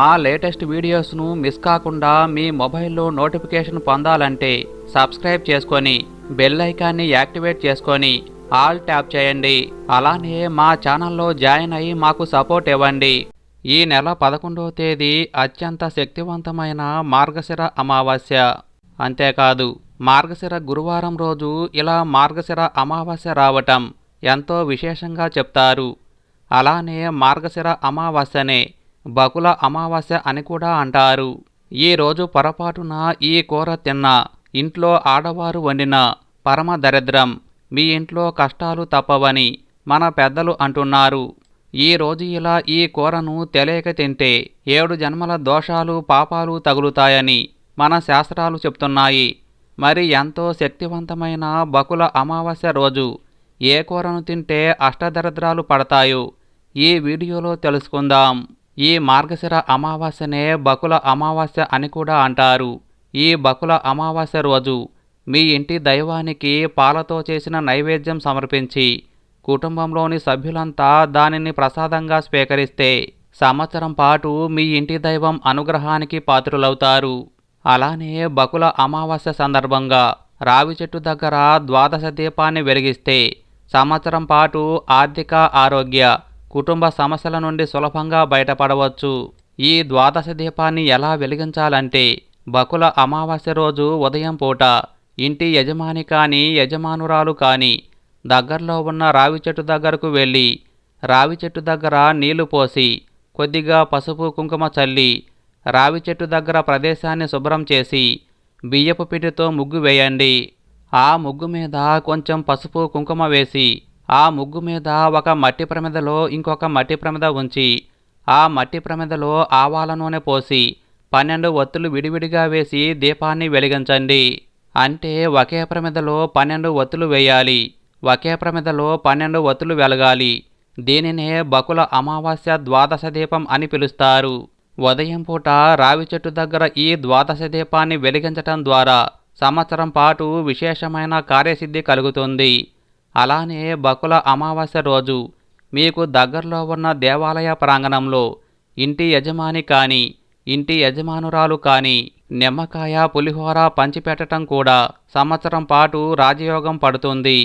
మా latest వీడియోస్ను miss కాకుండా మీ మొబైల్లో నోటిఫికేషన్ పొందాలంటే సబ్స్క్రైబ్ చేసుకొని బెల్ ఐకాన్ని యాక్టివేట్ చేసుకొని ఆల్ ట్యాప్ చేయండి. అలానే మా ఛానల్లో జాయిన్ అయ్యి మాకు సపోర్ట్ ఇవ్వండి. ఈ నెల పదకొండవ తేదీ అత్యంత శక్తివంతమైన మార్గశిర అమావాస్య. అంతేకాదు మార్గశిర గురువారం రోజు ఇలా మార్గశిర అమావాస్య రావటం ఎంతో విశేషంగా చెప్తారు. అలానే మార్గశిర అమావాస్యనే బకుల అమావాస్య అని కూడా అంటారు. ఈ రోజు పొరపాటున ఈ కూర తిన్న ఇంట్లో ఆడవారు వండిన పరమ దరిద్రం మీ ఇంట్లో కష్టాలు తప్పవని మన పెద్దలు అంటున్నారు. ఈ రోజు ఇలా ఈ కూరను తెలియక తింటే ఏడు జన్మల దోషాలు పాపాలు తగులుతాయని మన శాస్త్రాలు చెప్తున్నాయి. మరి ఎంతో శక్తివంతమైన బకుల అమావాస్య రోజు ఏ కూరను తింటే అష్టదరిద్రాలు పడతాయో ఈ వీడియోలో తెలుసుకుందాం. ఈ మార్గశిర అమావాస్యనే బకుల అమావాస్య అని కూడా అంటారు. ఈ బకుల అమావాస్య రోజు మీ ఇంటి దైవానికి పాలతో చేసిన నైవేద్యం సమర్పించి కుటుంబంలోని సభ్యులంతా దానిని ప్రసాదంగా స్వీకరిస్తే సంవత్సరం పాటు మీ ఇంటి దైవం అనుగ్రహానికి పాత్రులవుతారు. అలానే బకుల అమావాస్య సందర్భంగా రావి చెట్టు దగ్గర ద్వాదశ దీపాన్ని వెలిగిస్తే సంవత్సరం పాటు ఆర్థిక ఆరోగ్య కుటుంబ సమస్యల నుండి సులభంగా బయటపడవచ్చు. ఈ ద్వాదశ దీపాన్ని ఎలా వెలిగించాలంటే బకుల అమావాస్య రోజు ఉదయం పూట ఇంటి యజమాని కానీ యజమానురాలు కానీ దగ్గరలో ఉన్న రావి చెట్టు దగ్గరకు వెళ్ళి రావి చెట్టు దగ్గర నీళ్ళు పోసి కొద్దిగా పసుపు కుంకుమ చల్లి రావి చెట్టు దగ్గర ప్రదేశాన్ని శుభ్రం చేసి బియ్యపు పిండితో ముగ్గు వేయండి. ఆ ముగ్గు మీద కొంచెం పసుపు కుంకుమ వేసి ఆ ముగ్గు మీద ఒక మట్టి ప్రమిదలో ఇంకొక మట్టి ప్రమిద ఉంచి ఆ మట్టి ప్రమిదలో ఆవాల నూనె పోసి పన్నెండు ఒత్తులు విడివిడిగా వేసి దీపాన్ని వెలిగించండి. అంటే ఒకే ప్రమిదలో పన్నెండు ఒత్తులు వేయాలి. ఒకే ప్రమిదలో పన్నెండు ఒత్తులు వెలగాలి. దీనినే బకుల అమావాస్య ద్వాదశ దీపం అని పిలుస్తారు. ఉదయం పూట రావి చెట్టు దగ్గర ఈ ద్వాదశ దీపాన్ని వెలిగించటం ద్వారా సంవత్సరం పాటు విశేషమైన కార్యసిద్ధి కలుగుతుంది. అలానే బకుల అమావాస్య రోజు మీకు దగ్గరలో ఉన్న దేవాలయ ప్రాంగణంలో ఇంటి యజమాని కానీ ఇంటి యజమానురాలు కానీ నిమ్మకాయ పులిహోర పంచిపెట్టడం కూడా సంవత్సరం పాటు రాజయోగం పడుతుంది.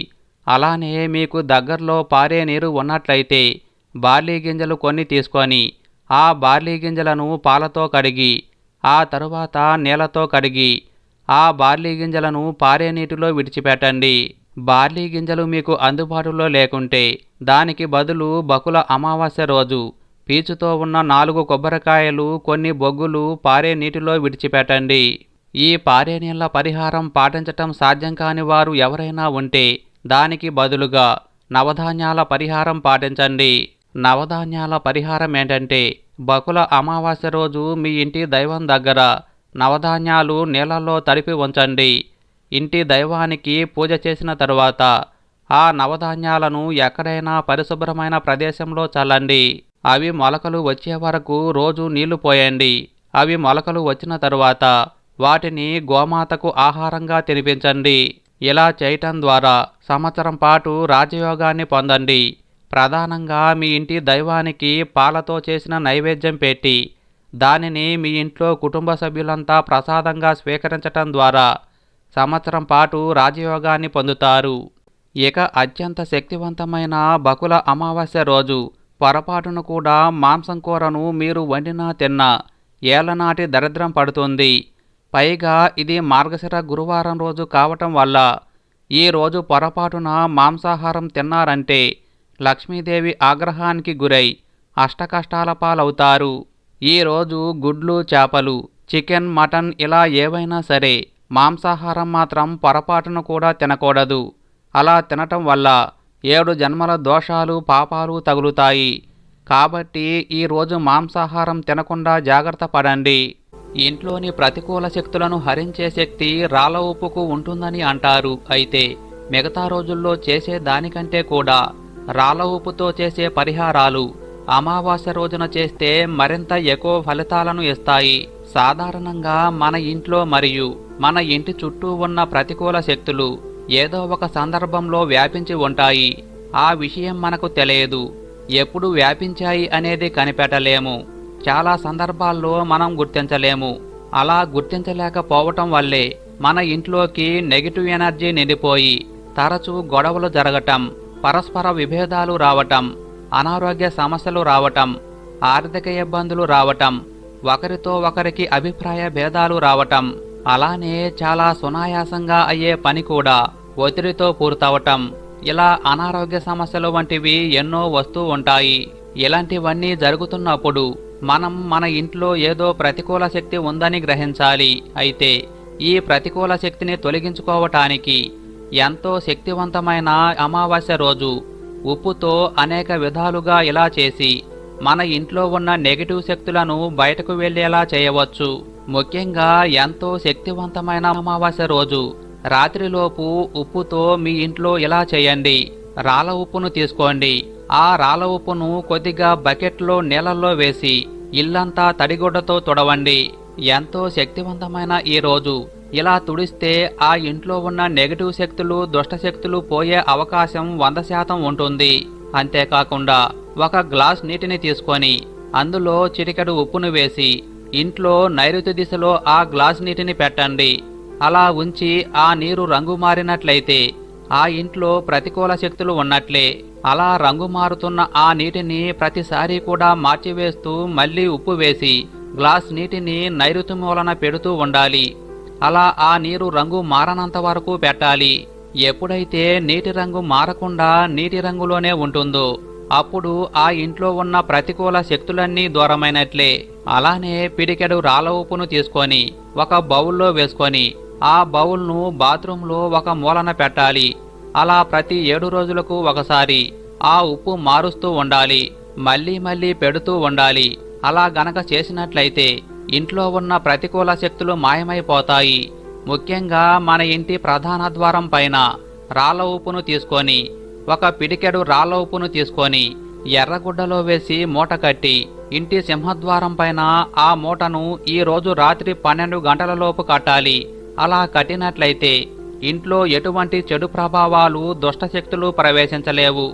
అలానే మీకు దగ్గరలో పారే నీరు ఉన్నట్లయితే బార్లీ గింజలు కొన్ని తీసుకొని ఆ బార్లీ గింజలను పాలతో కడిగి ఆ తరువాత నీళ్ళతో కడిగి ఆ బార్లీ గింజలను పారే నీటిలో విడిచిపెట్టండి. బార్లీ గింజలు మీకు అందుబాటులో లేకుంటే దానికి బదులు బకుల అమావాస్య రోజు పీచుతో ఉన్న నాలుగు కొబ్బరికాయలు కొన్ని బొగ్గులు పారే నీటిలో విడిచిపెట్టండి. ఈ పారే నీళ్ళ పరిహారం పాటించటం సాధ్యం కాని వారు ఎవరైనా ఉంటే దానికి బదులుగా నవధాన్యాల పరిహారం పాటించండి. నవధాన్యాల పరిహారం ఏంటంటే బకుల అమావాస్య రోజు మీ ఇంటి దైవం దగ్గర నవధాన్యాలు నీళ్ళల్లో తడిపి ఉంచండి. ఇంటి దైవానికి పూజ చేసిన తరువాత ఆ నవధాన్యాలను ఎక్కడైనా పరిశుభ్రమైన ప్రదేశంలో చల్లండి. అవి మొలకలు వచ్చే వరకు రోజు నీళ్ళు పోయండి. అవి మొలకలు వచ్చిన తరువాత వాటిని గోమాతకు ఆహారంగా తినిపించండి. ఇలా చేయటం ద్వారా సంవత్సరం పాటు రాజయోగాన్ని పొందండి. ప్రధానంగా మీ ఇంటి దైవానికి పాలతో చేసిన నైవేద్యం పెట్టి దానిని మీ ఇంట్లో కుటుంబ సభ్యులంతా ప్రసాదంగా స్వీకరించటం ద్వారా సంవత్సరం పాటు రాజయోగాన్ని పొందుతారు. ఇక అత్యంత శక్తివంతమైన బకుల అమావాస్య రోజు పొరపాటును కూడా మాంసం కూరను మీరు వండినా తిన్నా ఏళ్ళనాటి దరిద్రం పడుతుంది. పైగా ఇది మార్గశిర గురువారం రోజు కావటం వల్ల ఈ రోజు పొరపాటున మాంసాహారం తిన్నారంటే లక్ష్మీదేవి ఆగ్రహానికి గురై అష్టకష్టాల పాలవుతారు. ఈరోజు గుడ్లు చేపలు చికెన్ మటన్ ఇలా ఏవైనా సరే మాంసాహారం మాత్రం పొరపాటును కూడా తినకూడదు. అలా తినటం వల్ల ఏడు జన్మల దోషాలు పాపాలు తగులుతాయి. కాబట్టి ఈరోజు మాంసాహారం తినకుండా జాగ్రత్త పడండి. ఇంట్లోని ప్రతికూల శక్తులను హరించే శక్తి రాళ్ళ ఉప్పుకు ఉంటుందని అంటారు. అయితే మిగతా రోజుల్లో చేసే దానికంటే కూడా రాళ్ళ ఉప్పుతో చేసే పరిహారాలు అమావాస్య రోజున చేస్తే మరింత ఎక్కువ ఫలితాలను ఇస్తాయి. సాధారణంగా మన ఇంట్లో మరియు మన ఇంటి చుట్టూ ఉన్న ప్రతికూల శక్తులు ఏదో ఒక సందర్భంలో వ్యాపించి ఉంటాయి. ఆ విషయం మనకు తెలియదు. ఎప్పుడు వ్యాపించాయి అనేది కనిపెట్టలేము. చాలా సందర్భాల్లో మనం గుర్తించలేము. అలా గుర్తించలేకపోవటం వల్లే మన ఇంట్లోకి నెగిటివ్ ఎనర్జీ నిండిపోయి తరచూ గొడవలు జరగటం పరస్పర విభేదాలు రావటం అనారోగ్య సమస్యలు రావటం ఆర్థిక ఇబ్బందులు రావటం ఒకరితో ఒకరికి అభిప్రాయ భేదాలు రావటం అలానే చాలా సునాయాసంగా అయ్యే పని కూడా ఒత్తిడితో పూర్తవటం. ఇలా అనారోగ్య సమస్యలు వంటివి ఎన్నో వస్తూ ఉంటాయి. ఇలాంటివన్నీ జరుగుతున్నప్పుడు మనం మన ఇంట్లో ఏదో ప్రతికూల శక్తి ఉందని గ్రహించాలి. అయితే ఈ ప్రతికూల శక్తిని తొలగించుకోవటానికి ఎంతో శక్తివంతమైన అమావాస్య రోజు ఉప్పుతో అనేక విధాలుగా ఇలా చేసి మన ఇంట్లో ఉన్న నెగిటివ్ శక్తులను బయటకు వెళ్ళేలా చేయవచ్చు. ముఖ్యంగా ఎంతో శక్తివంతమైన అమావాస్య రోజు. రాత్రిలోపు ఉప్పుతో మీ ఇంట్లో ఇలా చేయండి. రాళ్ళ ఉప్పును తీసుకోండి. ఆ రాళ్ళ ఉప్పును కొద్దిగా బకెట్లో నీళ్ళల్లో వేసి ఇల్లంతా తడిగుడ్డతో తుడవండి. ఎంతో శక్తివంతమైన ఈ రోజు. ఇలా తుడిస్తే ఆ ఇంట్లో ఉన్న నెగటివ్ శక్తులు దుష్టశక్తులు పోయే అవకాశం వంద శాతం ఉంటుంది. అంతేకాకుండా ఒక గ్లాస్ నీటిని తీసుకొని అందులో చిటికెడు ఉప్పును వేసి ఇంట్లో నైరుతి దిశలో ఆ గ్లాస్ నీటిని పెట్టండి. అలా ఉంచి ఆ నీరు రంగు మారినట్లయితే ఆ ఇంట్లో ప్రతికూల శక్తులు ఉన్నట్లే. అలా రంగు మారుతున్న ఆ నీటిని ప్రతిసారి కూడా మార్చివేస్తూ మళ్ళీ ఉప్పు వేసి గ్లాస్ నీటిని నైరుతి మూలన పెడుతూ ఉండాలి. అలా ఆ నీరు రంగు మారనంత వరకు పెట్టాలి. ఎప్పుడైతే నీటి రంగు మారకుండా నీటి రంగులోనే ఉంటుందో అప్పుడు ఆ ఇంట్లో ఉన్న ప్రతికూల శక్తులన్నీ దూరమైనట్లే. అలానే పిడికెడు రాళ్ళ ఉప్పును తీసుకొని ఒక బౌల్లో వేసుకొని ఆ బౌల్ను బాత్రూంలో ఒక మూలన పెట్టాలి. అలా ప్రతి ఏడు రోజులకు ఒకసారి ఆ ఉప్పు మారుస్తూ ఉండాలి. మళ్ళీ మళ్ళీ పెడుతూ ఉండాలి. అలా గనక చేసినట్లయితే ఇంట్లో ఉన్న ప్రతికూల శక్తులు మాయమైపోతాయి. ముఖ్యంగా మన ఇంటి ప్రధాన ద్వారం పైన రాళ్ళ ఉప్పును తీసుకొని ఒక పిడికెడు రాళ్ళ ఉప్పును తీసుకొని ఎర్రగుడ్డలో వేసి మూట కట్టి ఇంటి సింహద్వారం పైన ఆ మూటను ఈ రోజు రాత్రి పన్నెండు గంటలలోపు కట్టాలి. అలా కట్టినట్లయితే ఇంట్లో ఎటువంటి చెడు ప్రభావాలు దుష్టశక్తులు ప్రవేశించలేవు.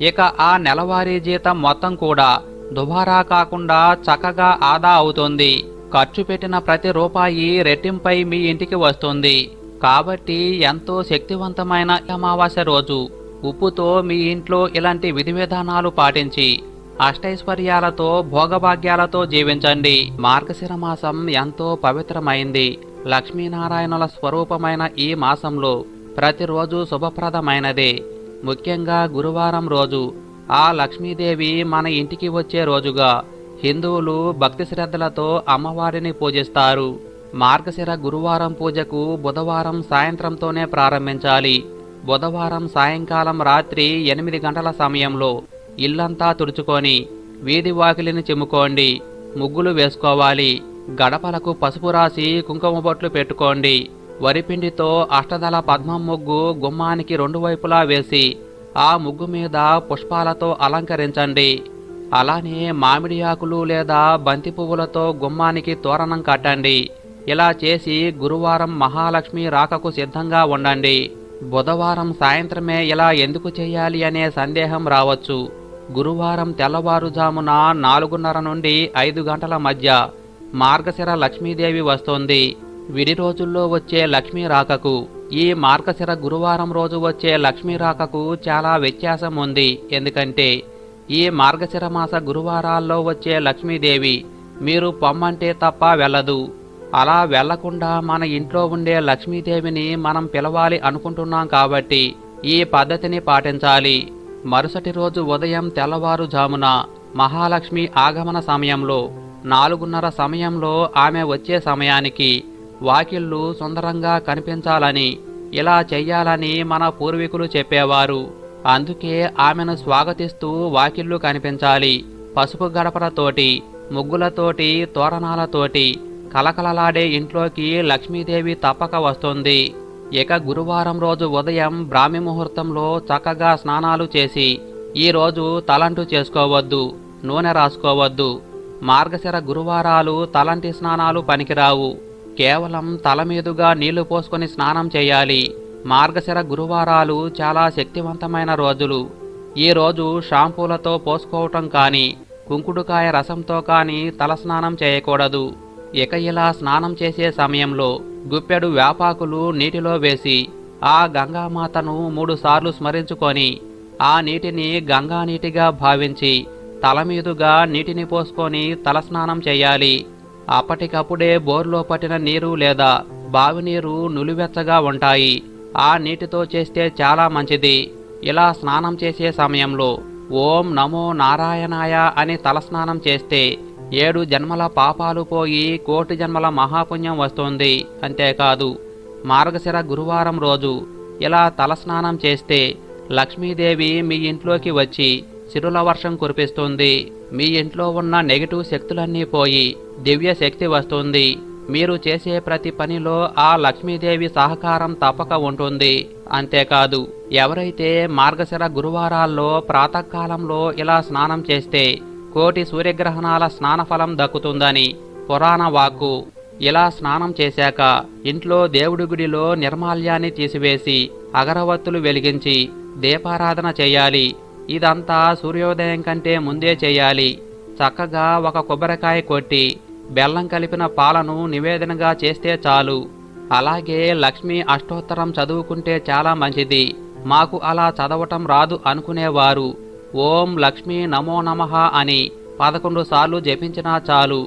ఇక ఆ నెలవారీ జీతం మొత్తం కూడా దుబారా కాకుండా చక్కగా ఆదా అవుతుంది. ఖర్చు పెట్టిన ప్రతి రూపాయి రెట్టింపై మీ ఇంటికి వస్తుంది. కాబట్టి ఎంతో శక్తివంతమైన అమావాస్య రోజు. ఉప్పుతో మీ ఇంట్లో ఇలాంటి విధి విధానాలు పాటించి అష్టైశ్వర్యాలతో భోగభాగ్యాలతో జీవించండి. మార్గశిర మాసం ఎంతో పవిత్రమైంది. లక్ష్మీనారాయణుల స్వరూపమైన ఈ మాసంలో ప్రతిరోజు శుభప్రదమైనదే. ముఖ్యంగా గురువారం రోజు. ఆ లక్ష్మీదేవి మన ఇంటికి వచ్చే రోజుగా హిందువులు భక్తి శ్రద్ధలతో అమ్మవారిని పూజిస్తారు. మార్గశిర గురువారం పూజకు బుధవారం సాయంత్రంతోనే ప్రారంభించాలి. బుధవారం సాయంకాలం రాత్రి ఎనిమిది గంటల సమయంలో ఇల్లంతా తుడుచుకొని వీధి వాకిలిని చిమ్ముకోండి ముగ్గులు వేసుకోవాలి గడపలకు పసుపు రాసి కుంకుమ బొట్లు పెట్టుకోండి. వరిపిండితో అష్టదళ పద్మం ముగ్గు గుమ్మానికి రెండు వైపులా వేసి ఆ ముగ్గు మీద పుష్పాలతో అలంకరించండి. అలానే మామిడి ఆకులు లేదా బంతి పువ్వులతో గుమ్మానికి తోరణం కట్టండి. ఇలా చేసి గురువారం మహాలక్ష్మి రాకకు సిద్ధంగా ఉండండి. బుధవారం సాయంత్రమే ఇలా ఎందుకు చేయాలి అనే సందేహం రావచ్చు. గురువారం తెల్లవారుజామున నాలుగున్నర నుండి ఐదు గంటల మధ్య మార్గశిర లక్ష్మీదేవి వస్తోంది. విడి రోజుల్లో వచ్చే లక్ష్మీ రాకకు ఈ మార్గశిర గురువారం రోజు వచ్చే లక్ష్మీ రాకకు చాలా వ్యత్యాసం ఉంది. ఎందుకంటే ఈ మార్గశిర మాస గురువారాల్లో వచ్చే లక్ష్మీదేవి మీరు పొమ్మంటే తప్ప వెళ్ళదు. అలా వెళ్ళకుండా మన ఇంట్లో ఉండే లక్ష్మీదేవిని మనం పిలవాలి అనుకుంటున్నాం కాబట్టి ఈ పద్ధతిని పాటించాలి. మరుసటి రోజు ఉదయం తెల్లవారుజామున మహాలక్ష్మి ఆగమన సమయంలో నాలుగున్నర సమయంలో ఆమె వచ్చే సమయానికి వాకిళ్ళు సుందరంగా కనిపించాలని ఇలా చెయ్యాలని మన పూర్వీకులు చెప్పేవారు. అందుకే ఆమెను స్వాగతిస్తూ వాకిళ్ళు కనిపించాలి. పసుపు గడపలతోటి ముగ్గులతోటి తోరణాలతోటి కలకలలాడే ఇంట్లోకి లక్ష్మీదేవి తప్పక వస్తుంది. ఇక గురువారం రోజు ఉదయం బ్రాహ్మి ముహూర్తంలో చక్కగా స్నానాలు చేసి ఈరోజు తలంటు చేసుకోవద్దు నూనె రాసుకోవద్దు. మార్గశిర గురువారాలు తలంటి స్నానాలు పనికిరావు. కేవలం తల మీదుగా నీళ్ళు పోసుకొని స్నానం చేయాలి. మార్గశిర గురువారాలు చాలా శక్తివంతమైన రోజులు. ఈ రోజు షాంపూలతో పోసుకోవటం కానీ కుంకుడుకాయ రసంతో కానీ తలస్నానం చేయకూడదు. ఇక ఇలా స్నానం చేసే సమయంలో గుప్పెడు వేపాకులు నీటిలో వేసి ఆ గంగామాతను మూడుసార్లు స్మరించుకొని ఆ నీటిని గంగా నీటిగా భావించి తల మీదుగా నీటిని పోసుకొని తలస్నానం చేయాలి. అప్పటికప్పుడే బోర్లో పట్టిన నీరు లేదా బావి నీరు నులివెచ్చగా ఉంటాయి. ఆ నీటితో చేస్తే చాలా మంచిది. ఇలా స్నానం చేసే సమయంలో ఓం నమో నారాయణాయ అని తలస్నానం చేస్తే ఏడు జన్మల పాపాలు పోయి కోటి జన్మల మహాపుణ్యం వస్తుంది. అంతేకాదు మార్గశిర గురువారం రోజు ఇలా తలస్నానం చేస్తే లక్ష్మీదేవి మీ ఇంట్లోకి వచ్చి శిరుల వర్షం కురిపిస్తుంది. మీ ఇంట్లో ఉన్న నెగిటివ్ శక్తులన్నీ పోయి దివ్య శక్తి వస్తుంది. మీరు చేసే ప్రతి పనిలో ఆ లక్ష్మీదేవి సహకారం తప్పక ఉంటుంది. అంతేకాదు ఎవరైతే మార్గశిర గురువారాల్లో ప్రాతకాలంలో ఇలా స్నానం చేస్తే కోటి సూర్యగ్రహణాల స్నానఫలం దక్కుతుందని పురాణ వాక్కు. ఇలా స్నానం చేశాక ఇంట్లో దేవుడి గుడిలో నిర్మాల్యాన్ని తీసివేసి అగరవత్తులు వెలిగించి దీపారాధన చేయాలి. ఇదంతా సూర్యోదయం కంటే ముందే చేయాలి. చక్కగా ఒక కొబ్బరికాయ కొట్టి బెల్లం కలిపిన పాలను నివేదనగా చేస్తే చాలు. అలాగే లక్ష్మి అష్టోత్తరం చదువుకుంటే చాలా మంచిది. మాకు అలా చదవటం రాదు అనుకునేవారు. ఓం లక్ష్మీ నమో నమః అని పదకొండు సార్లు జపించినా చాలు.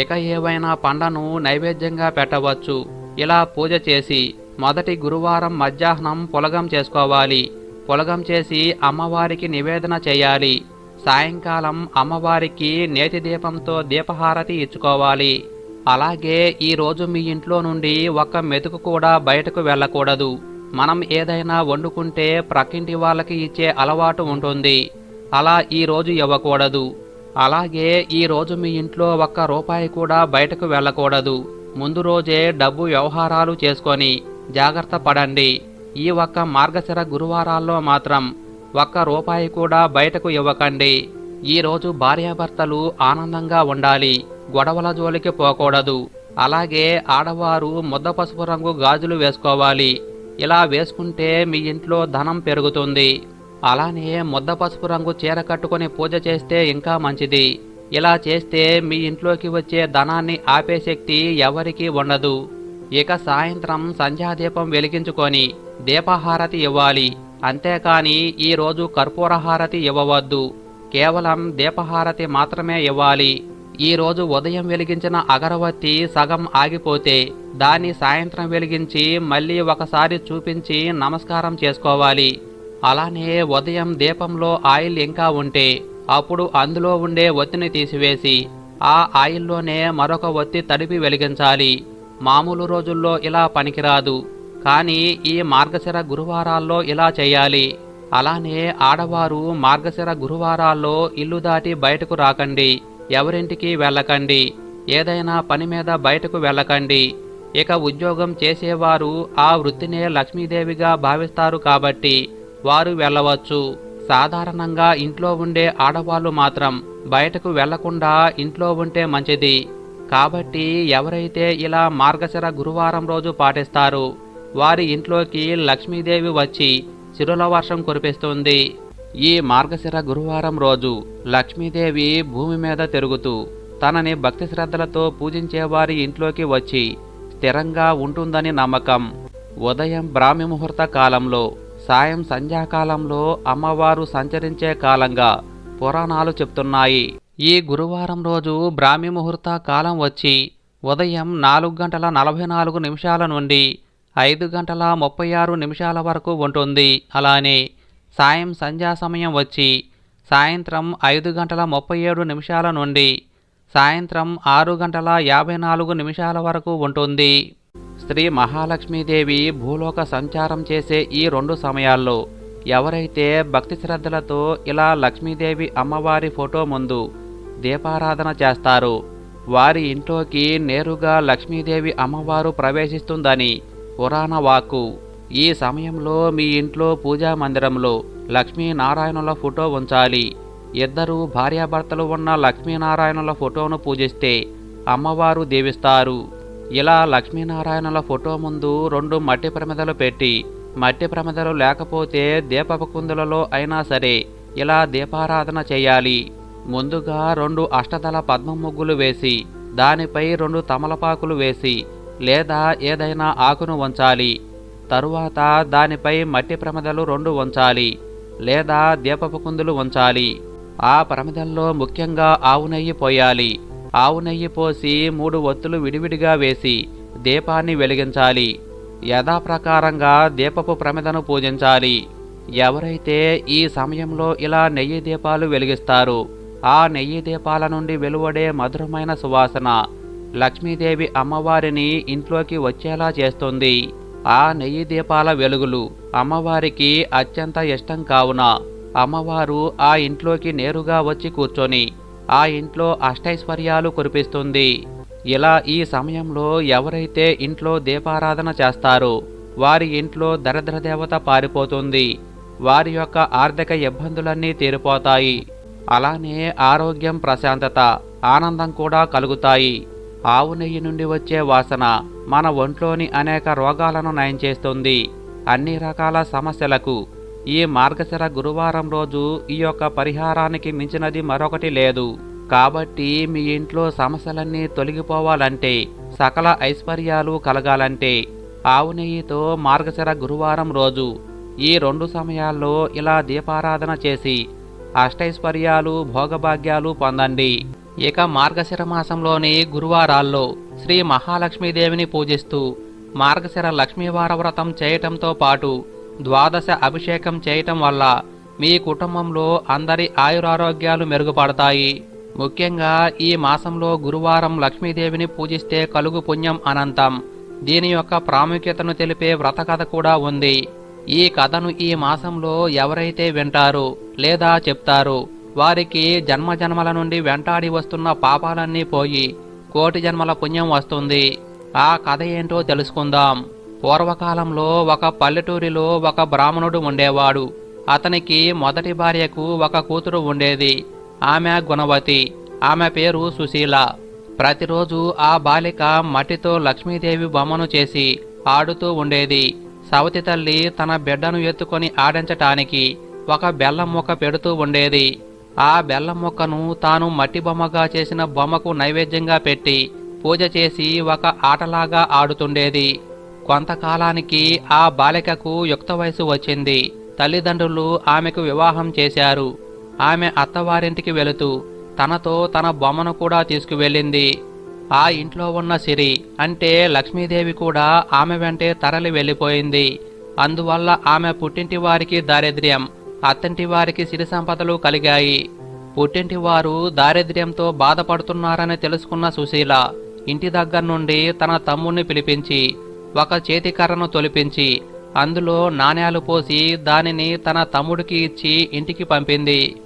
ఇక ఏవైనా పండను నైవేద్యంగా పెట్టవచ్చు. ఇలా పూజ చేసి మొదటి గురువారం మధ్యాహ్నం పులగం చేసుకోవాలి. పులగం చేసి అమ్మవారికి నివేదన చేయాలి. సాయంకాలం అమ్మవారికి నేతి దీపంతో దీపహారతి ఇచ్చుకోవాలి. అలాగే ఈ రోజు మీ ఇంట్లో నుండి ఒక్క మెతుకు కూడా బయటకు వెళ్ళకూడదు. మనం ఏదైనా వండుకుంటే ప్రక్కింటి వాళ్ళకి ఇచ్చే అలవాటు ఉంటుంది. అలా ఈ రోజు ఇవ్వకూడదు. అలాగే ఈ రోజు మీ ఇంట్లో ఒక్క రూపాయి కూడా బయటకు వెళ్ళకూడదు. ముందు రోజే డబ్బు వ్యవహారాలు చేసుకొని జాగ్రత్త పడండి. ఈ ఒక్క మార్గశిర గురువారాల్లో మాత్రం ఒక్క రూపాయి కూడా బయటకు ఇవ్వకండి. ఈరోజు భార్యాభర్తలు ఆనందంగా ఉండాలి గొడవల జోలికి పోకూడదు. అలాగే ఆడవారు ముద్ద పసుపు రంగు గాజులు వేసుకోవాలి. ఇలా వేసుకుంటే మీ ఇంట్లో ధనం పెరుగుతుంది. అలానే ముద్ద పసుపు రంగు చీర కట్టుకొని పూజ చేస్తే ఇంకా మంచిది. ఇలా చేస్తే మీ ఇంట్లోకి వచ్చే ధనాన్ని ఆపే శక్తి ఎవరికీ ఉండదు. ఇక సాయంత్రం సంధ్యాదీపం వెలిగించుకొని దీపహారతి ఇవ్వాలి. అంతేకాని ఈరోజు కర్పూరహారతి ఇవ్వవద్దు. కేవలం దీపహారతి మాత్రమే ఇవ్వాలి. ఈరోజు ఉదయం వెలిగించిన అగరవత్తి సగం ఆగిపోతే దాన్ని సాయంత్రం వెలిగించి మళ్ళీ ఒకసారి చూపించి నమస్కారం చేసుకోవాలి. అలానే ఉదయం దీపంలో ఆయిల్ ఇంకా ఉంటే అప్పుడు అందులో ఉండే ఒత్తిని తీసివేసి ఆ ఆయిల్లోనే మరొక ఒత్తి తడిపి వెలిగించాలి. మామూలు రోజుల్లో ఇలా పనికిరాదు. కానీ ఈ మార్గశిర గురువారాల్లో ఇలా చేయాలి. అలానే ఆడవారు మార్గశిర గురువారాల్లో ఇల్లు దాటి బయటకు రాకండి. ఎవరింటికి వెళ్ళకండి. ఏదైనా పని మీద బయటకు వెళ్ళకండి. ఇక ఉద్యోగం చేసేవారు ఆ వృత్తినే లక్ష్మీదేవిగా భావిస్తారు కాబట్టి వారు వెళ్ళవచ్చు. సాధారణంగా ఇంట్లో ఉండే ఆడవాళ్ళు మాత్రం బయటకు వెళ్ళకుండా ఇంట్లో ఉంటే మంచిది. కాబట్టి ఎవరైతే ఇలా మార్గశిర గురువారం రోజు పాటిస్తారు వారి ఇంట్లోకి లక్ష్మీదేవి వచ్చి శిరుల వర్షం కురిపిస్తుంది. ఈ మార్గశిర గురువారం రోజు లక్ష్మీదేవి భూమి మీద తిరుగుతూ తనని భక్తి శ్రద్ధలతో పూజించే వారి ఇంట్లోకి వచ్చి స్థిరంగా ఉంటుందని నమ్మకం. ఉదయం బ్రాహ్మి ముహూర్త కాలంలో సాయం సంధ్యాకాలంలో అమ్మవారు సంచరించే కాలంగా పురాణాలు చెప్తున్నాయి. ఈ గురువారం రోజు బ్రాహ్మి ముహూర్త కాలం వచ్చి ఉదయం నాలుగు గంటల నలభై నాలుగు నిమిషాల నుండి ఐదు గంటల ముప్పై ఆరు నిమిషాల వరకు ఉంటుంది. అలానే సాయం సంధ్యా సమయం వచ్చి సాయంత్రం ఐదు గంటల ముప్పై ఏడు నిమిషాల నుండి సాయంత్రం ఆరు గంటల యాభై నాలుగు నిమిషాల వరకు ఉంటుంది. శ్రీ మహాలక్ష్మీదేవి భూలోక సంచారం చేసే ఈ రెండు సమయాల్లో ఎవరైతే భక్తి శ్రద్ధలతో ఇలా లక్ష్మీదేవి అమ్మవారి ఫోటో ముందు దీపారాధన చేస్తారు. వారి ఇంట్లోకి నేరుగా లక్ష్మీదేవి అమ్మవారు ప్రవేశిస్తుందని పురాణ వాక్కు. ఈ సమయంలో మీ ఇంట్లో పూజా మందిరంలో లక్ష్మీనారాయణుల ఫోటో ఉంచాలి. ఇద్దరు భార్యాభర్తలు ఉన్న లక్ష్మీనారాయణుల ఫోటోను పూజిస్తే అమ్మవారు దీవిస్తారు. ఇలా లక్ష్మీనారాయణుల ఫోటో ముందు రెండు మట్టి ప్రమిదలు పెట్టి మట్టి ప్రమిదలు లేకపోతే దీపపు కుందులలో అయినా సరే ఇలా దీపారాధన చేయాలి. ముందుగా రెండు అష్టదళ పద్మ ముగ్గులు వేసి దానిపై రెండు తమలపాకులు వేసి లేదా ఏదైనా ఆకును ఉంచాలి తరువాత దానిపై మట్టి ప్రమిదలు రెండు ఉంచాలి లేదా దీపపు కుందులు ఉంచాలి ఆ ప్రమిదల్లో ముఖ్యంగా ఆవు నెయ్యి పోయాలి. ఆవు నెయ్యి పోసి మూడు ఒత్తులు విడివిడిగా వేసి దీపాన్ని వెలిగించాలి. యథాప్రకారంగా దీపపు ప్రమిదను పూజించాలి. ఎవరైతే ఈ సమయంలో ఇలా నెయ్యి దీపాలు వెలిగిస్తారు ఆ నెయ్యి దీపాల నుండి వెలువడే మధురమైన సువాసన. లక్ష్మీదేవి అమ్మవారిని ఇంట్లోకి వచ్చేలా చేస్తుంది. ఆ నెయ్యి దీపాల వెలుగులు అమ్మవారికి అత్యంత ఇష్టం కావున అమ్మవారు ఆ ఇంట్లోకి నేరుగా వచ్చి కూర్చొని ఆ ఇంట్లో అష్టైశ్వర్యాలు కురిపిస్తుంది. ఇలా ఈ సమయంలో ఎవరైతే ఇంట్లో దీపారాధన చేస్తారో వారి ఇంట్లో దరిద్ర దేవత పారిపోతుంది. వారి యొక్క ఆర్థిక ఇబ్బందులన్నీ తీరిపోతాయి. అలానే ఆరోగ్యం ప్రశాంతత ఆనందం కూడా కలుగుతాయి. ఆవు నెయ్యి నుండి వచ్చే వాసన మన ఒంట్లోని అనేక రోగాలను నయం చేస్తుంది. అన్ని రకాల సమస్యలకు ఈ మార్గశిర గురువారం రోజు ఈ యొక్క పరిహారానికి మించినది మరొకటి లేదు. కాబట్టి మీ ఇంట్లో సమస్యలన్నీ తొలగిపోవాలంటే సకల ఐశ్వర్యాలు కలగాలంటే ఆవు నెయ్యితో మార్గశిర గురువారం రోజు ఈ రెండు సమయాల్లో ఇలా దీపారాధన చేసి అష్టైశ్వర్యాలు భోగభాగ్యాలు పొందండి. ఇక మార్గశిర మాసంలోని గురువారాల్లో శ్రీ మహాలక్ష్మీదేవిని పూజిస్తూ మార్గశిర లక్ష్మీవార వ్రతం చేయటంతో పాటు ద్వాదశ అభిషేకం చేయటం వల్ల మీ కుటుంబంలో అందరి ఆయురారోగ్యాలు మెరుగుపడతాయి. ముఖ్యంగా ఈ మాసంలో గురువారం లక్ష్మీదేవిని పూజిస్తే కలుగు పుణ్యం అనంతం. దీని యొక్క ప్రాముఖ్యతను తెలిపే వ్రతకథ కూడా ఉంది. ఈ కథను ఈ మాసంలో ఎవరైతే వింటారో లేదా చెప్తారో వారికి జన్మ జన్మల నుండి వెంటాడి వస్తున్న పాపాలన్నీ పోయి కోటి జన్మల పుణ్యం వస్తుంది. ఆ కథ ఏంటో తెలుసుకుందాం. పూర్వకాలంలో ఒక పల్లెటూరిలో ఒక బ్రాహ్మణుడు ఉండేవాడు. అతనికి మొదటి భార్యకు ఒక కూతురు ఉండేది. ఆమె గుణవతి ఆమె పేరు సుశీల. ప్రతిరోజు ఆ బాలిక మట్టితో లక్ష్మీదేవి బొమ్మను చేసి ఆడుతూ ఉండేది. సవతి తల్లి తన బిడ్డను ఎత్తుకొని ఆడించటానికి ఒక బెల్లం మొక్క పెడుతూ ఉండేది. ఆ బెల్లం మొక్కను తాను మట్టి బొమ్మగా చేసిన బొమ్మకు నైవేద్యంగా పెట్టి పూజ చేసి ఒక ఆటలాగా ఆడుతుండేది. కొంతకాలానికి ఆ బాలికకు యుక్త వయసు వచ్చింది. తల్లిదండ్రులు ఆమెకు వివాహం చేశారు. ఆమె అత్తవారింటికి వెళుతూ తనతో తన బొమ్మను కూడా తీసుకువెళ్ళింది. ఆ ఇంట్లో ఉన్న సిరి అంటే లక్ష్మీదేవి కూడా ఆమె వెంటే తరలి వెళ్ళిపోయింది. అందువల్ల ఆమె పుట్టింటి వారికి దారిద్ర్యం అత్తంటి వారికి సిరి సంపదలు కలిగాయి. పుట్టింటి వారు దారిద్ర్యంతో బాధపడుతున్నారని తెలుసుకున్న సుశీల ఇంటి దగ్గర నుండి తన తమ్ముణ్ణి పిలిపించి ఒక చేతికర్రను తొలిపించి అందులో నాణేలు పోసి దానిని తన తమ్ముడికి ఇచ్చి ఇంటికి పంపింది.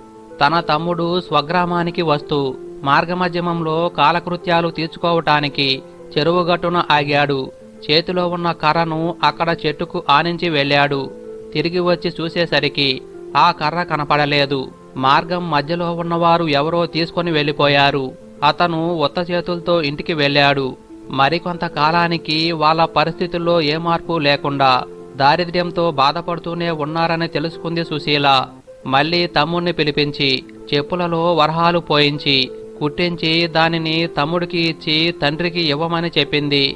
తన తమ్ముడు స్వగ్రామానికి వస్తూ మార్గమధ్యమంలో కాలకృత్యాలు తీర్చుకోవటానికి చెరువుగట్టున ఆగాడు. చేతిలో ఉన్న కర్రను అక్కడ చెట్టుకు ఆనించి వెళ్ళాడు. తిరిగి వచ్చి చూసేసరికి ఆ కర్ర కనపడలేదు. మార్గం మధ్యలో ఉన్నవారు ఎవరో తీసుకొని వెళ్ళిపోయారు. అతను ఉత్త చేతులతో ఇంటికి వెళ్ళాడు. మరికొంత కాలానికి వాళ్ళ పరిస్థితుల్లో ఏ మార్పు లేకుండా దారిద్ర్యంతో బాధపడుతూనే ఉన్నారని తెలుసుకుంది సుశీల. మళ్ళీ తమ్ముణ్ణి పిలిపించి చెప్పులలో వరహాలు పోయించి కుట్టించి దానిని తమ్ముడికి ఇచ్చి తండ్రికి ఇవ్వమని చెప్పింది.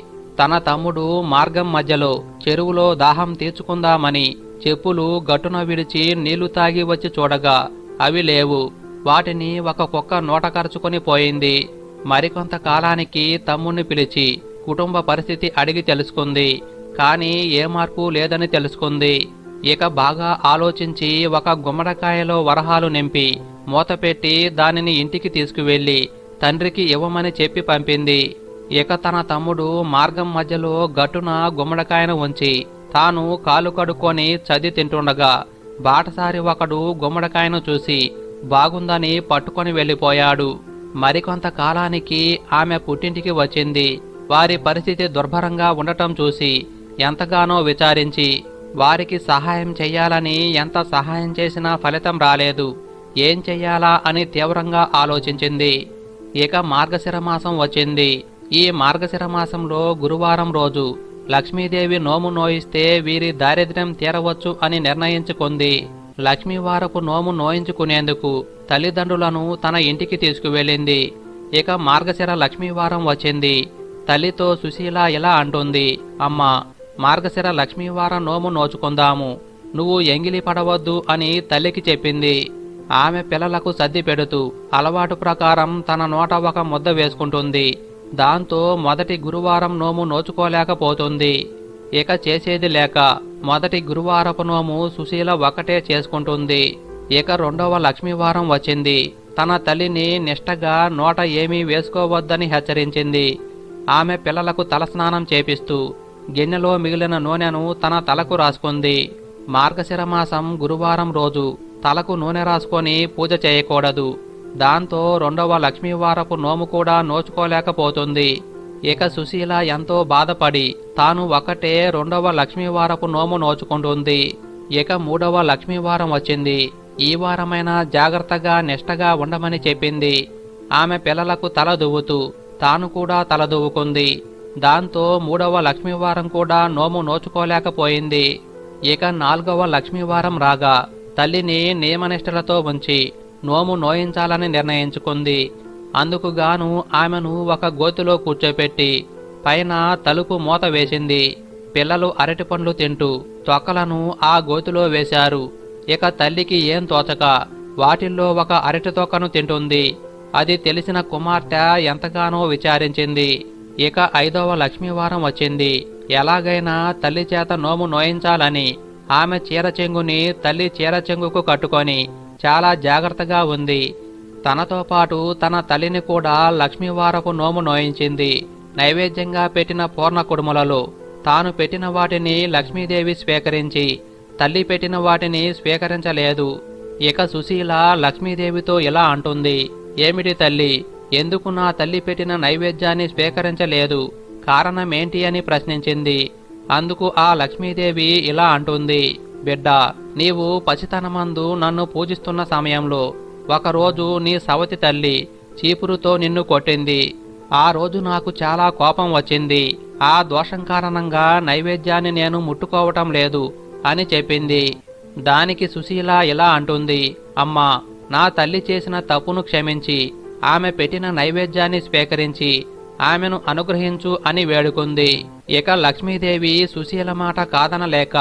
తన తమ్ముడు మార్గం మధ్యలో చెరువులో దాహం తీర్చుకుందామని చెప్పులు గట్టున విడిచి నీళ్ళు తాగి వచ్చి చూడగా అవి లేవు. వాటిని ఒక కుక్క నోట కరుచుకొని పోయింది. మరికొంత కాలానికి తమ్ముణ్ణి పిలిచి కుటుంబ పరిస్థితి అడిగి తెలుసుకుంది. కానీ ఏ మార్పు లేదని తెలుసుకుంది. ఇక బాగా ఆలోచించి ఒక గుమ్మడికాయలో వరహాలు నింపి మూతపెట్టి దానిని ఇంటికి తీసుకువెళ్ళి తండ్రికి ఇవ్వమని చెప్పి పంపింది. ఇక తన తమ్ముడు మార్గం మధ్యలో గట్టున గుమ్మడికాయను ఉంచి తాను కాలు కడుక్కొని చది తింటుండగా బాటసారి ఒకడు గుమ్మడికాయను చూసి బాగుందని పట్టుకొని వెళ్ళిపోయాడు. మరికొంతకాలానికి ఆమె పుట్టింటికి వచ్చింది. వారి పరిస్థితి దుర్భరంగా ఉండటం చూసి ఎంతగానో విచారించి వారికి సహాయం చెయ్యాలని ఎంత సహాయం చేసినా ఫలితం రాలేదు. ఏం చెయ్యాలా అని తీవ్రంగా ఆలోచించింది. ఇక మార్గశిర మాసం వచ్చింది. ఈ మార్గశిర మాసంలో గురువారం రోజు లక్ష్మీదేవి నోము నోయిస్తే వీరి దారిద్ర్యం తీరవచ్చు అని నిర్ణయించుకుంది. లక్ష్మీవారపు నోము నోయించుకునేందుకు తల్లిదండ్రులను తన ఇంటికి తీసుకువెళ్ళింది. ఇక మార్గశిర లక్ష్మీవారం వచ్చింది. తల్లితో సుశీల ఇలా అంటుంది అమ్మా మార్గశిర లక్ష్మీవారం నోము నోచుకుందాము. నువ్వు ఎంగిలి పడవద్దు అని తల్లికి చెప్పింది. ఆమె పిల్లలకు సర్ది పెడుతూ అలవాటు ప్రకారం తన నోట ఒక ముద్ద వేసుకుంటుంది. దాంతో మొదటి గురువారం నోము నోచుకోలేకపోతుంది. ఇక చేసేది లేక మొదటి గురువారపు నోము సుశీల ఒకటే చేసుకుంటుంది. ఇక రెండవ లక్ష్మీవారం వచ్చింది. తన తల్లిని నిష్టగా నోట ఏమీ వేసుకోవద్దని హెచ్చరించింది. ఆమె పిల్లలకు తలస్నానం చేపిస్తూ గిన్నెలో మిగిలిన నూనెను తన తలకు రాసుకుంది. మార్గశిరమాసం గురువారం రోజు తలకు నూనె రాసుకొని పూజ చేయకూడదు. దాంతో రెండవ లక్ష్మీవారపు నోము కూడా నోచుకోలేకపోతుంది. ఇక సుశీల ఎంతో బాధపడి తాను ఒకటే రెండవ లక్ష్మీవారపు నోము నోచుకుంటుంది. ఇక మూడవ లక్ష్మీవారం వచ్చింది. ఈ వారమైనా జాగ్రత్తగా నిష్టగా ఉండమని చెప్పింది. ఆమె పిల్లలకు తల దువ్వుతూ తాను కూడా తల దువ్వుకుంది. దాంతో మూడవ లక్ష్మీవారం కూడా నోము నోచుకోలేకపోయింది. ఇక నాలుగవ లక్ష్మీవారం రాగా తల్లిని నియమనిష్టలతో ఉంచి నోము నోయించాలని నిర్ణయించుకుంది. అందుకుగాను ఆమెను ఒక గోతిలో కూర్చోపెట్టి పైన తలుపు మూత వేసింది. పిల్లలు అరటి పండ్లు తింటూ తొక్కలను ఆ గోతిలో వేశారు. ఇక తల్లికి ఏం తోచక వాటిల్లో ఒక అరటి తొక్కను తింటుంది. అది తెలిసిన కుమార్తె ఎంతగానో విచారించింది. ఇక ఐదవ లక్ష్మీవారం వచ్చింది. ఎలాగైనా తల్లి చేత నోము నోయించాలని ఆమె చీర చెంగుని తల్లి చీర చెంగుకు కట్టుకొని చాలా జాగ్రత్తగా ఉంది. తనతో పాటు తన తల్లిని కూడా లక్ష్మీవారపు నోము నోయించింది. నైవేద్యంగా పెట్టిన పూర్ణ కుడుములలో తాను పెట్టిన వాటిని లక్ష్మీదేవి స్వీకరించి తల్లి పెట్టిన వాటిని స్వీకరించలేదు. ఇక సుశీల లక్ష్మీదేవితో ఇలా అంటుంది ఏమిటి తల్లి ఎందుకు నా తల్లి పెట్టిన నైవేద్యాన్ని స్వీకరించలేదు? కారణమేంటి అని ప్రశ్నించింది. అందుకు ఆ లక్ష్మీదేవి ఇలా అంటుంది. బిడ్డ నీవు పసితనమందు నన్ను పూజిస్తున్న సమయంలో ఒకరోజు నీ సవతి తల్లి చీపురుతో నిన్ను కొట్టింది. ఆ రోజు నాకు చాలా కోపం వచ్చింది. ఆ దోషం కారణంగా నైవేద్యాన్ని నేను ముట్టుకోవటం లేదు అని చెప్పింది. దానికి సుశీల ఇలా అంటుంది. అమ్మా నా తల్లి చేసిన తప్పును క్షమించి ఆమె పెట్టిన నైవేద్యాన్ని స్వీకరించి ఆమెను అనుగ్రహించు అని వేడుకుంది. ఇక లక్ష్మీదేవి సుశీల మాట కాదనలేక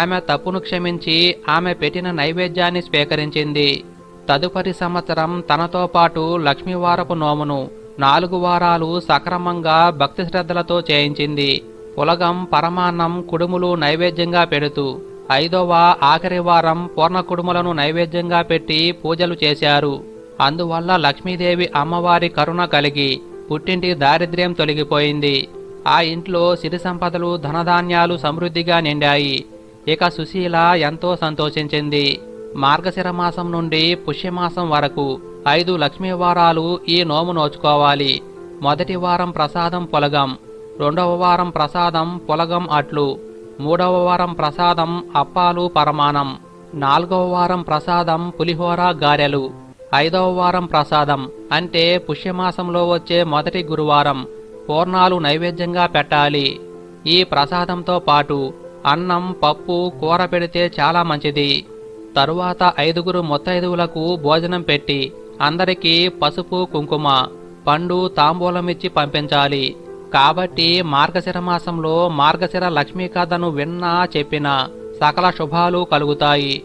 ఆమె తప్పును క్షమించి ఆమె పెట్టిన నైవేద్యాన్ని స్వీకరించింది. తదుపరి సంవత్సరం తనతో పాటు లక్ష్మీవారపు నోమును నాలుగు వారాలు సక్రమంగా భక్తి శ్రద్ధలతో చేయించింది. పులగం పరమాన్నం కుడుములు నైవేద్యంగా పెడుతూ ఐదవ ఆఖరి వారం పూర్ణ కుడుములను నైవేద్యంగా పెట్టి పూజలు చేశారు. అందువల్ల లక్ష్మీదేవి అమ్మవారి కరుణ కలిగి పుట్టింటి దారిద్ర్యం తొలగిపోయింది. ఆ ఇంట్లో సిరి సంపదలు ధనధాన్యాలు సమృద్ధిగా నిండాయి. ఇక సుశీల ఎంతో సంతోషించింది. మార్గశిర మాసం నుండి పుష్యమాసం వరకు ఐదు లక్ష్మీ వారాలు ఈ నోము నోచుకోవాలి. మొదటి వారం ప్రసాదం పొలగం రెండవ వారం ప్రసాదం పొలగం అట్లు మూడవ వారం ప్రసాదం అప్పాలు పరమాణం నాలుగవ వారం ప్రసాదం పులిహోర గారెలు. ఐదవ వారం ప్రసాదం. అంటే పుష్యమాసంలో వచ్చే మొదటి గురువారం. పూర్ణాలు నైవేద్యంగా పెట్టాలి. ఈ ప్రసాదంతో పాటు అన్నం పప్పు కూర పెడితే చాలా మంచిది. తరువాత ఐదుగురు మొత్తైదువులకు భోజనం పెట్టి అందరికీ పసుపు కుంకుమ పండు తాంబూలమిచ్చి పంపించాలి. కాబట్టి మార్గశిర మాసంలో మార్గశిర లక్ష్మీ కథను విన్నా చెప్పినా సకల శుభాలు కలుగుతాయి.